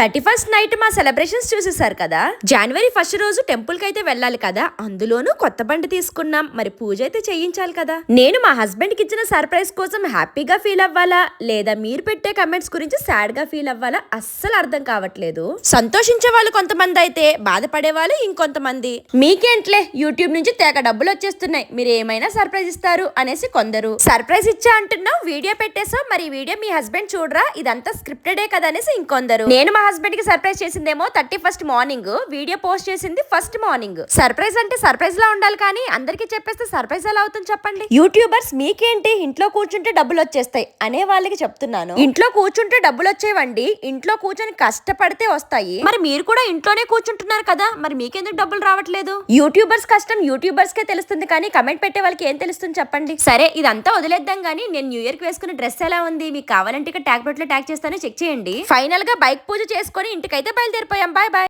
Thirty first night మా celebrations చూసేసారు కదా. జనవరి ఫస్ట్ రోజు టెంపుల్కి అయితే వెళ్ళాలి కదా. అందులోనూ కొత్త బండి తీసుకున్నాం. మరి పూజ అయితే చేయించాలి కదా. నేను మా హస్బెండ్కి ఇచ్చిన సర్ప్రైజ్ కోసం హ్యాపీగా ఫీల్ అవ్వాలా? లేదా మీరు పెట్టే కమెంట్స్ గురించి సాడ్గా ఫీల్ అవ్వాలా? అస్సలు అర్థం కావట్లేదు. సంతోషించే వాళ్ళు కొంతమంది అయితే బాధపడే వాళ్ళు ఇంకొంతమంది. మీకేంట్లే? యూట్యూబ్ నుంచి తెగ డబ్బులు వచ్చేస్తున్నాయి. మీరు ఏమైనా సర్ప్రైజ్ ఇస్తారు? అనేసి కొందరు. సర్ప్రైజ్ ఇచ్చా అంటున్నావు? వీడియో పెట్టేసావు మరి వీడియో మీ హస్బెండ్ చూడరా? ఇదంతా స్క్రిప్టెడే కదా? అనేసి ఇంకొందరు. నేను మా హస్బెండ్కి surprise చేసిందేమో thirty first morning video post చేసింది ఫస్ట్ మార్నింగ్ సర్ప్రైజ్ అంటే సర్ప్రైజ్ లా ఉండాలి కానీ అందరికీ చెప్పేస్తే సర్ప్రైజ్ ఎలా అవుతుంది చెప్పండి? యూట్యూబర్స్ మీకేంటి? ఇంట్లో కూర్చుంటే డబ్బులు వచ్చేస్తాయి అనే వాళ్ళకి చెప్తున్నాను. ఇంట్లో కూర్చుంటే డబ్బులు వచ్చేవండి. ఇంట్లో కూర్చొని కష్టపడితే వస్తాయి. మరి మీరు కూడా ఇంట్లోనే కూర్చుంటున్నారు కదా. మరి మీకెందుకు డబ్బులు రావట్లేదు? యూట్యూబర్స్ కష్టం యూట్యూబర్స్ కే తెలుస్తుంది కానీ కమెంట్ పెట్టే వాళ్ళకి ఏం తెలుస్తుంది చెప్పండి? సరే ఇదంతా వదిలేద్దాం కానీ నేను న్యూ ఇయర్కి వేసుకున్న డ్రెస్ ఎలా ఉంది? మీకు కావాలంటే ట్యాగ్లో ట్యాగ్ చేస్తాను. చెక్ చేయండి. ఫైనల్గా బైక్ పూజ చేసుకొని ఇంటికైతే బయలుదేరిపోయాం. Bye bye.